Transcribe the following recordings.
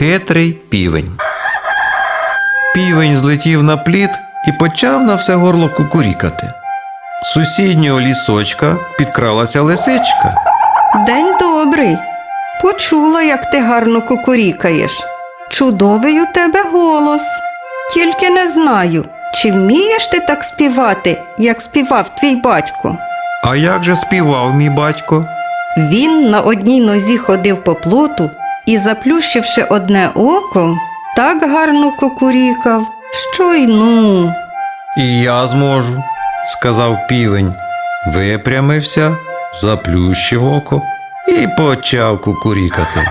Хитрий півень. Півень злетів на плід і почав на все горло кукурікати. З сусіднього лісочка підкралася лисичка. День добрий. Почула, як ти гарно кукурікаєш. Чудовий у тебе голос. Тільки не знаю, чи вмієш ти так співати, як співав твій батько. А як же співав мій батько? Він на одній нозі ходив по плоту і, заплющивши одне око, так гарно кукурікав, що й ну. І я зможу, сказав півень, випрямився, заплющив око і почав кукурікати.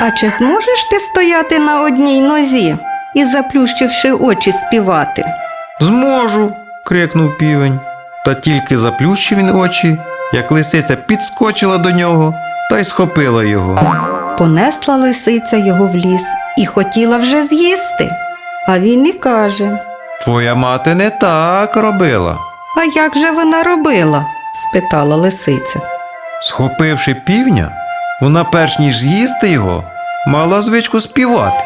А чи зможеш ти стояти на одній нозі і, заплющивши очі, співати? Зможу. крикнув півень. Та тільки заплющив він очі, як лисиця підскочила до нього та й схопила його. Понесла лисиця його в ліс і хотіла вже з'їсти. А він і каже: Твоя мати не так робила. А як же вона робила? спитала лисиця. Схопивши півня, вона перш ніж з'їсти його, мала звичку співати.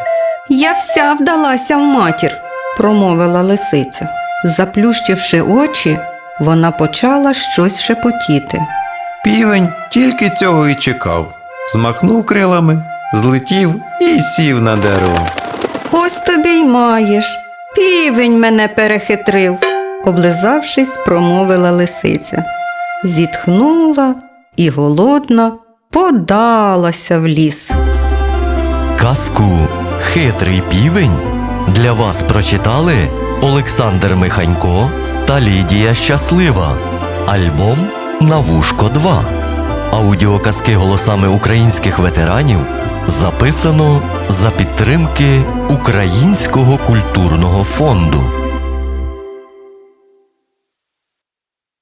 Я вся вдалася в матір, промовила лисиця. Заплющивши очі, вона почала щось шепотіти. Півень тільки цього і чекав. Змахнув крилами, злетів і сів на дерево. Ось тобі й маєш. Півень мене перехитрив, облизавшись, промовила лисиця. Зітхнула і голодна подалася в ліс. Казку Хитрий півень для вас прочитали Олександр Миханько та Лідія Щаслива. Альбом На вушко 2. Аудіоказки голосами українських ветеранів записано за підтримки Українського культурного фонду.